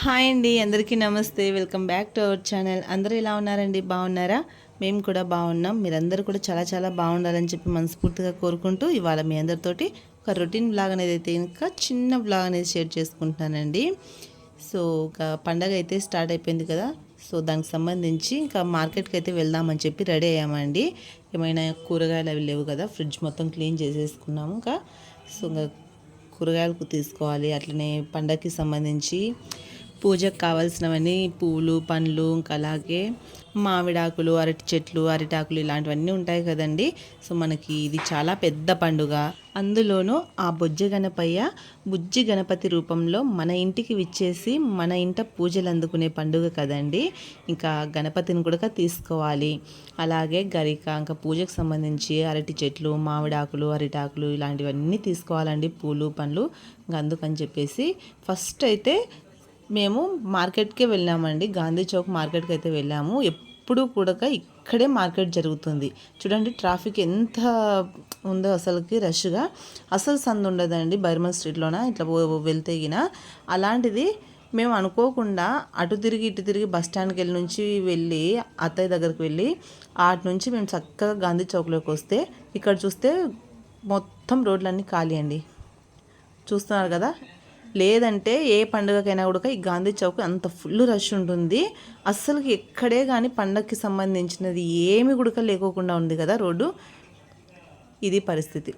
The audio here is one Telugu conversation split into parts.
హాయ్ అండి అందరికీ నమస్తే. Welcome back to our channel. అందరూ ఎలా ఉన్నారండి? బాగున్నారా? మేము కూడా బాగున్నాం. మీరందరూ కూడా చాలా చాలా బాగుండాలని చెప్పి మనస్ఫూర్తిగా కోరుకుంటూ ఇవాళ మీ అందరితోటి ఒక రొటీన్ బ్లాగ్ అనేది అయితే ఇంకా చిన్న బ్లాగ్ అనేది షేర్ చేసుకుంటున్నానండి. సో ఒక పండగ అయితే స్టార్ట్ అయిపోయింది కదా. సో దానికి సంబంధించి ఇంకా మార్కెట్కి అయితే వెళ్దామని చెప్పి రెడీ అయ్యామండి. ఏమైనా కూరగాయలు అవి లేవు కదా ఫ్రిడ్జ్ మొత్తం క్లీన్ చేసేసుకున్నాము ఇంకా. సో ఇంకా కూరగాయలకు తీసుకోవాలి. అట్లనే పండగకి సంబంధించి పూజకు కావాల్సినవన్నీ పూలు పండ్లు ఇంకా అలాగే మామిడాకులు అరటి చెట్లు అరిటాకులు ఇలాంటివన్నీ ఉంటాయి కదండి. సో మనకి ఇది చాలా పెద్ద పండుగ. అందులోనూ ఆ బొజ్జ గణపయ్య బుజ్జి గణపతి రూపంలో మన ఇంటికి విచ్చేసి మన ఇంట పూజలు అందుకునే పండుగ కదండి. ఇంకా గణపతిని కూడా తీసుకోవాలి. అలాగే గరిక ఇంకా పూజకు సంబంధించి అరటి చెట్లు మామిడాకులు అరిటాకులు ఇలాంటివన్నీ తీసుకోవాలండి. పూలు పండ్లు ఇంకా అందుకని చెప్పేసి ఫస్ట్ అయితే మేము మార్కెట్కే వెళ్ళామండి. గాంధీ చౌక్ మార్కెట్కి అయితే వెళ్ళాము. ఎప్పుడు కూడా ఇక్కడే మార్కెట్ జరుగుతుంది. చూడండి ట్రాఫిక్ ఎంత ఉందో అసలుకి రష్గా. అసలు సందు ఉండదండి బైర్మల్ స్ట్రీట్లోన? ఇట్లా పో- వెళ్తే గిన. అలాంటిది మేము అనుకోకుండా అటు తిరిగి ఇటు తిరిగి బస్ స్టాండ్కి వెళ్ళి నుంచి వెళ్ళి అత్తయ్య దగ్గరికి వెళ్ళి అటు నుంచి మేము చక్కగా గాంధీ చౌక్లోకి వస్తే ఇక్కడ చూస్తే మొత్తం రోడ్లన్నీ ఖాళీ అండి. చూస్తున్నారు కదా? లేదంటే ఏ పండుగకైనా కూడా ఈ గాంధీ చౌక్ అంత ఫుల్ రష్ ఉంటుంది. అస్సలు ఎక్కడే కానీ పండగకి సంబంధించినది ఏమి గుడక లేకోకుండా ఉంది కదా రోడ్డు. ఇది పరిస్థితి.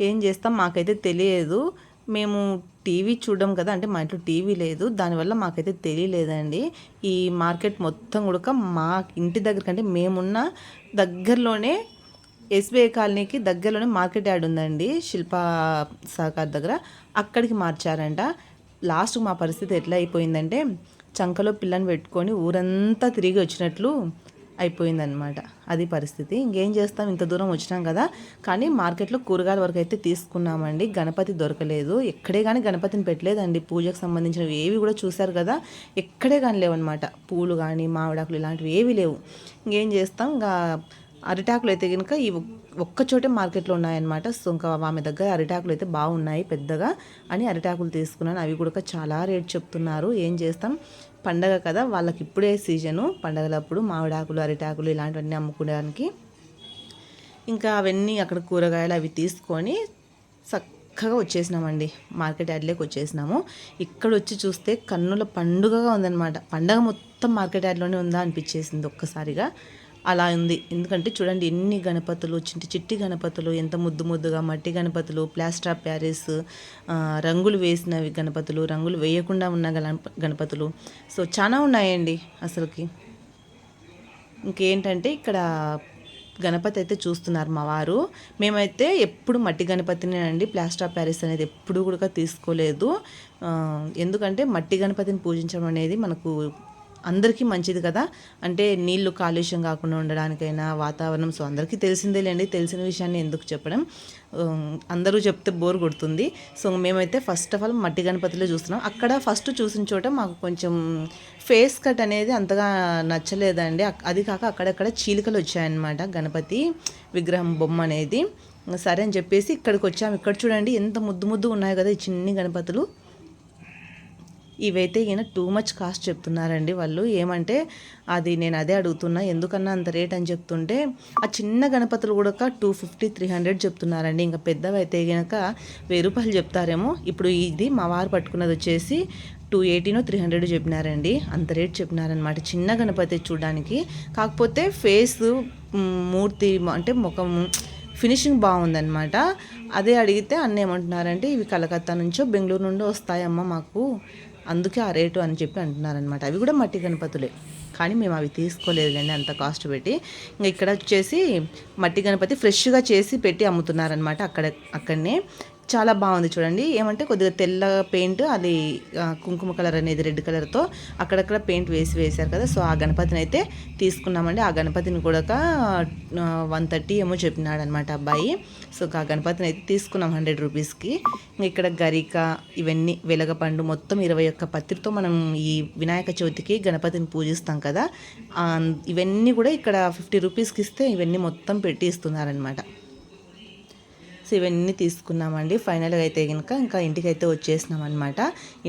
ఏం చేస్తాం మాకైతే తెలియదు. మేము టీవీ చూడడం కదా అంటే మా ఇంట్లో టీవీ లేదు. దానివల్ల మాకైతే తెలియలేదండి. ఈ మార్కెట్ మొత్తం కూడా మా ఇంటి దగ్గర కంటే మేమున్న దగ్గరలోనే ఎస్బీఐ కాలనీకి దగ్గరలోనే మార్కెట్ యార్డ్ ఉందండి శిల్పా సహకార్ దగ్గర. అక్కడికి మార్చారంట. లాస్ట్ మా పరిస్థితి ఎట్లా అయిపోయిందంటే చంకలో పిల్లని పెట్టుకొని ఊరంతా తిరిగి వచ్చినట్లు అయిపోయిందనమాట అది పరిస్థితి. ఇంకేం చేస్తాం? ఇంత దూరం వచ్చినాం కదా. కానీ మార్కెట్లో కూరగాయల వరకు అయితే తీసుకున్నామండి. గణపతి దొరకలేదు. ఎక్కడే కానీ గణపతిని పెట్టలేదండి. పూజకు సంబంధించినవి ఏవి కూడా చూశారు కదా. ఎక్కడే కానీ లేవన్నమాట. పూలు కానీ మామిడాకులు ఇలాంటివి ఏవి లేవు. ఇంకేం చేస్తాం? ఇంకా అరిటాకులు అయితే కనుక ఈ ఒక్క చోటే మార్కెట్లో ఉన్నాయన్నమాట. సో ఇంకా ఆమె దగ్గర అరిటాకులు అయితే బాగున్నాయి పెద్దగా అని అరిటాకులు తీసుకున్నాను. అవి కూడా చాలా రేట్ చెప్తున్నారు. ఏం చేస్తాం? పండగ కదా వాళ్ళకి ఇప్పుడే సీజను. పండగలప్పుడు మామిడాకులు అరిటాకులు ఇలాంటివన్నీ అమ్ముకోవడానికి. ఇంకా అవన్నీ అక్కడ కూరగాయలు అవి తీసుకొని చక్కగా వచ్చేసినామండి. మార్కెట్ యార్డ్లోకి వచ్చేసినాము. ఇక్కడ వచ్చి చూస్తే కన్నుల పండుగగా ఉందన్నమాట. పండగ మొత్తం మార్కెట్ యార్డ్లోనే ఉందా అనిపించేసింది ఒక్కసారిగా. అలా ఉంది. ఎందుకంటే చూడండి ఎన్ని గణపతులు చిట్టి చిట్టి గణపతులు ఎంత ముద్దు ముద్దుగా మట్టి గణపతులు ప్లాస్టర్ ఆఫ్ ప్యారిస్ రంగులు వేసినవి గణపతులు రంగులు వేయకుండా ఉన్న గణపతులు. సో చాలా ఉన్నాయండి అసలుకి. ఇంకేంటంటే ఇక్కడ గణపతి అయితే చూస్తున్నారు మా వారు. మేమైతే ఎప్పుడు మట్టి గణపతిని అండి ప్లాస్టర్ ఆఫ్ ప్యారిస్ అనేది ఎప్పుడు కూడా తీసుకోలేదు. ఎందుకంటే మట్టి గణపతిని పూజించడం అనేది మనకు అందరికీ మంచిది కదా. అంటే నీళ్ళు కాలుష్యం కాకుండా ఉండడానికైనా వాతావరణం సో అందరికీ తెలిసిందేలేండి. తెలిసిన విషయాన్ని ఎందుకు చెప్పడం? అందరూ చెప్తే బోర్ కొడుతుంది. సో మేమైతే ఫస్ట్ ఆఫ్ ఆల్ మట్టి గణపతిలో చూస్తున్నాం. అక్కడ ఫస్ట్ చూసిన చోట మాకు కొంచెం ఫేస్ కట్ అనేది అంతగా నచ్చలేదండి. అది కాక అక్కడక్కడ చీలికలు వచ్చాయన్నమాట గణపతి విగ్రహం బొమ్మ అనేది. సరే అని చెప్పేసి ఇక్కడికి వచ్చాము ఇక్కడ చూడండి ఎంత ముద్దు ముద్దు ఉన్నాయి కదా ఈ చిన్ని గణపతులు. ఇవైతే ఈయన టూ మచ్ కాస్ట్ చెప్తున్నారండి వాళ్ళు. ఏమంటే అది నేను అదే అడుగుతున్నా ఎందుకన్నా అంత రేట్ అని చెప్తుంటే ఆ చిన్న గణపతులు కూడా టూ ఫిఫ్టీ త్రీ హండ్రెడ్ చెప్తున్నారండి. ఇంకా పెద్దవి అయితే కనుక వెయ్యి రూపాయలు చెప్తారేమో. ఇప్పుడు ఇది మా వారు పట్టుకున్నది వచ్చేసి టూ ఎయిటీనో త్రీ హండ్రెడ్ చెప్పినారండి. అంత రేట్ చెప్పినారనమాట చిన్న గణపతి చూడడానికి. కాకపోతే ఫేస్ మూర్తి అంటే ముఖం ఫినిషింగ్ బాగుందన్నమాట. అదే అడిగితే అన్న ఏమంటున్నారంటే ఇవి కలకత్తా నుంచో బెంగళూరు నుండి వస్తాయమ్మా మాకు. అందుకే ఆ రేటు అని చెప్పి అంటున్నారనమాట అవి కూడా మట్టి గణపతులే. కానీ మేము అవి తీసుకోలేదులేండి అంత కాస్ట్ పెట్టి. ఇంకా ఇక్కడ వచ్చేసి మట్టి గణపతి ఫ్రెష్గా చేసి పెట్టి అమ్ముతున్నారనమాట అక్కడ అక్కడనే. చాలా బాగుంది చూడండి. ఏమంటే కొద్దిగా తెల్ల పెయింట్ అది కుంకుమ కలర్ అనేది రెడ్ కలర్తో అక్కడక్కడ పెయింట్ వేసి వేశారు కదా. సో ఆ గణపతిని అయితే తీసుకున్నామండి. ఆ గణపతిని కూడా వన్ థర్టీ ఏమో చెప్పినాడు అనమాట అబ్బాయి. సో ఆ గణపతిని అయితే తీసుకున్నాం హండ్రెడ్ రూపీస్కి. ఇక్కడ గరిక ఇవన్నీ వెలగపండు మొత్తం ఇరవై ఒక్క పత్రితో మనం ఈ వినాయక చవితికి గణపతిని పూజిస్తాం కదా. ఇవన్నీ కూడా ఇక్కడ ఫిఫ్టీ రూపీస్కి ఇస్తే ఇవన్నీ మొత్తం పెట్టి ఇస్తున్నారనమాట సో ఇవన్నీ తీసుకున్నామండి. ఫైనల్గా అయితే కనుక ఇంకా ఇంటికి అయితే వచ్చేసినాం అనమాట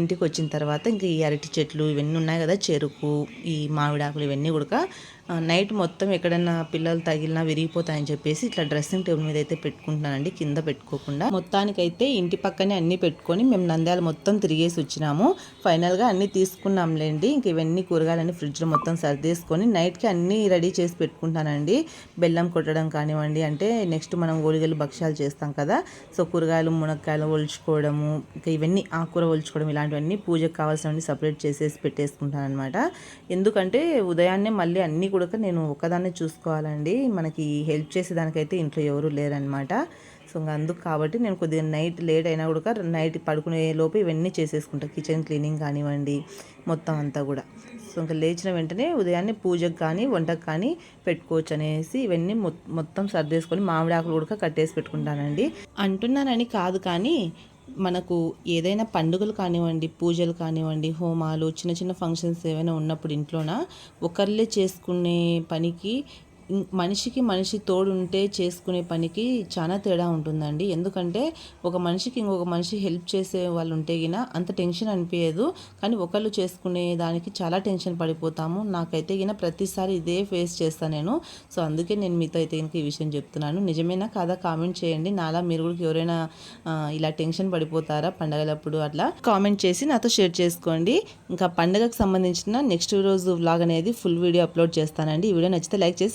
ఇంటికి వచ్చిన తర్వాత ఇంకా ఈ అరటి చెట్లు ఇవన్నీ ఉన్నాయి కదా చెరుకు ఈ మామిడాకులు ఇవన్నీ కూడా నైట్ మొత్తం ఎక్కడైనా పిల్లలు తగిలినా విరిగిపోతాయని చెప్పేసి ఇట్లా డ్రెస్సింగ్ టేబుల్ మీద అయితే పెట్టుకుంటున్నానండి కింద పెట్టుకోకుండా. మొత్తానికైతే ఇంటి పక్కనే అన్ని పెట్టుకొని మేము నంద్యాల మొత్తం తిరిగేసి వచ్చినాము. ఫైనల్గా అన్ని తీసుకున్నాంలేండి ఇంక ఇవన్నీ కూరగాయలన్నీ ఫ్రిడ్జ్లో మొత్తం సర్దేసుకొని నైట్కి అన్నీ రెడీ చేసి పెట్టుకుంటానండి బెల్లం కొట్టడం కానివ్వండి అంటే నెక్స్ట్ మనం ఓలిగలు భక్ష్యాలు చేస్తాం కదా సో కూరగాయలు మునక్కాయలు ఒలుచుకోవడము ఇంకా ఇవన్నీ ఆకుకూర ఒలుచుకోవడం ఇలాంటివన్నీ పూజకు కావాల్సినవన్నీ సపరేట్ చేసేసి పెట్టేసుకుంటాను అనమాట ఎందుకంటే ఉదయాన్నే మళ్ళీ అన్నీ కూడా నేను ఒకదాన్ని చూసుకోవాలండి. మనకి హెల్ప్ చేసేదానికైతే ఇంట్లో ఎవరు లేరనమాట సో ఇంకా అందుకు కాబట్టి నేను కొద్దిగా నైట్ లేట్ అయినా కూడా నైట్ పడుకునే లోపు ఇవన్నీ చేసేసుకుంటాను కిచెన్ క్లీనింగ్ కానివ్వండి మొత్తం అంతా కూడా. సో ఇంకా లేచిన వెంటనే ఉదయాన్నే పూజకు కానీ వంటకు కానీ పెట్టుకోవచ్చు అనేసి ఇవన్నీ మొత్తం సర్దేసుకొని మామిడి ఆకులు కూడా కట్టేసి పెట్టుకుంటానండి. అంటున్నానని కాదు కానీ మనకు ఏదైనా పండుగలు కానివ్వండి పూజలు కానివ్వండి హోమాలు చిన్న చిన్న ఫంక్షన్స్ ఏవైనా ఉన్నప్పుడు ఇంట్లోన? ఒకళ్ళే చేసుకునే పనికి మనిషికి మనిషి తోడు ఉంటే చేసుకునే పనికి చాలా తేడా ఉంటుందండి. ఎందుకంటే ఒక మనిషికి ఇంకొక మనిషి హెల్ప్ చేసే వాళ్ళు ఉంటే గిన అంత టెన్షన్ అనిపించదు కానీ ఒకళ్ళు చేసుకునే దానికి చాలా టెన్షన్ పడిపోతాము. నాకైతే గిన ప్రతిసారి ఇదే ఫేస్ చేస్తాను నేను. సో అందుకే నేను మీతో అయితే ఈ విషయం చెప్తున్నాను. నిజమేనా కాదా? కామెంట్ చేయండి. నాలా మీరు కూడా ఎవరైనా ఇలా టెన్షన్ పడిపోతారా పండగలప్పుడు అట్లా కామెంట్ చేసి నాతో షేర్ చేసుకోండి. ఇంకా పండగకు సంబంధించిన నెక్స్ట్ రోజు వ్లాగ్ అనేది ఫుల్ వీడియో అప్లోడ్ చేస్తానండి. ఈ వీడియో నచ్చితే లైక్ చేసి